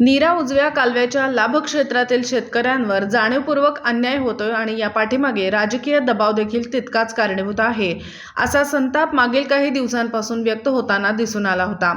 नीरा उजव्या कालव्याच्या लाभक्षेत्रातील शेतकऱ्यांवर जाणीवपूर्वक अन्याय होतोय आणि या पाठीमागे राजकीय दबाव देखील तितकाच कारणीभूत आहे असा संताप मागील काही दिवसांपासून व्यक्त होताना दिसून आला होता.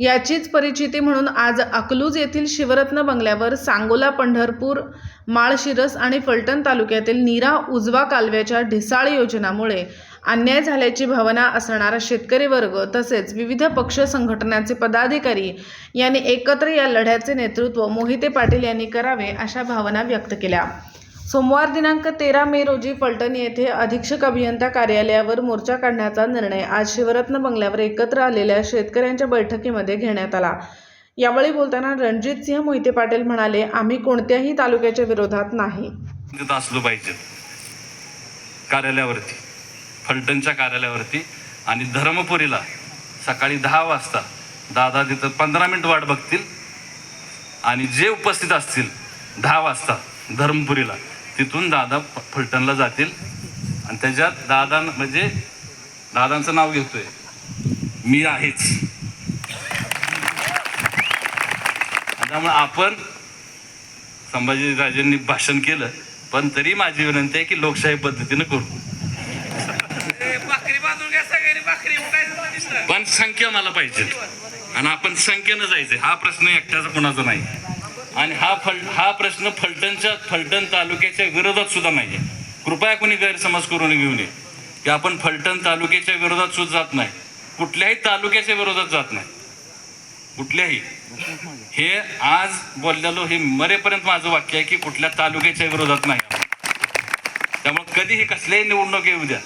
याचीच परिचिती म्हणून आज अकलूज येथील शिवरत्न बंगल्यावर सांगोला पंढरपूर माळशिरस आणि फलटण तालुक्यातील नीरा उजवा कालव्याच्या ढिसाळ योजनामुळे अन्याय झाल्याची भावना असणारा शेतकरी वर्ग तसेच विविध पक्ष संघटनाचे पदाधिकारी यांनी एकत्र या लढ्याचे नेतृत्व मोहिते पाटील यांनी करावे अशा भावना व्यक्त केल्या. सोमवार दिनांक तेरा मे रोजी फलटण येथे अधीक्षक अभियंता कार्यालयावर मोर्चा काढण्याचा निर्णय आज शिवरत्न बंगल्यावर एकत्र आलेल्या शेतकऱ्यांच्या बैठकीमध्ये घेण्यात आला. यावेळी बोलताना रणजित सिंह मोहिते पाटील म्हणाले आम्ही कोणत्याही तालुक्याच्या विरोधात नाही. असलो पाहिजे. कार्यालयावरती. फलटणच्या कार्यालयावरती आणि धर्मपुरीला सकाळी दहा वाजता दादा तिथं पंधरा मिनिट वाट बघतील आणि जे उपस्थित असतील दहा वाजता धर्मपुरीला तिथून दादा फलटणला जातील. आणि त्याच्यात दादा म्हणजे दादांचं नाव घेतोय. मी आहेच. आणि त्यामुळे आपण संभाजीराजेंनी भाषण केलं पण तरी माझी विनंती आहे की लोकशाही पद्धतीनं करू. भाकरी बांधून घ्या सगळ्यांनी भाकरी उठायचं पण संख्या मला पाहिजे. आणि आपण संख्येनं जायचंय हा प्रश्न एकट्याचा कोणाचा नाही. आणि हा फल हा प्रश्न फलटणच्या फलटण तालुक्याच्या विरोधात सुद्धा नाहीये. कृपया कोणी गैरसमज करून घेऊ नये की आपण फलटण तालुक्याच्या विरोधात सुद्धा जात नाही. कुठल्याही तालुक्याच्या विरोधात जात नाही. कुठल्याही. हे आज बोललेलो हे मरेपर्यंत माझं वाक्य आहे की कुठल्या तालुक्याच्या विरोधात नाही. त्यामुळे कधीही कसल्याही निवडणूक येऊ द्या.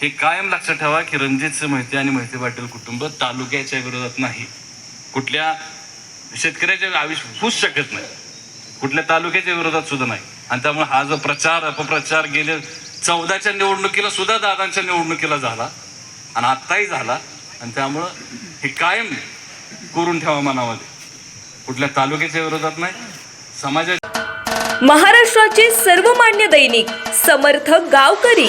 हे कायम लक्षात ठेवा की रणजित मोहिते आणि मोहिते पाटील कुटुंब तालुक्याच्या विरोधात नाही. कुठल्या शेतकऱ्याच्या आयुष्य होऊच शकत नाही. कुठल्या तालुक्याच्या विरोधात सुद्धा नाही. आणि त्यामुळे हा जो प्रचार अपप्रचार गेले चौदाच्या निवडणुकीला सुद्धा दादांच्या निवडणुकीला झाला आणि आत्ताही झाला. आणि त्यामुळं हे कायम करून ठेवा मनामध्ये. कुठल्या तालुक्याच्या विरोधात नाही समाजाच्या महाराष्ट्राचे सर्वमान्य दैनिक समर्थ गावकरी.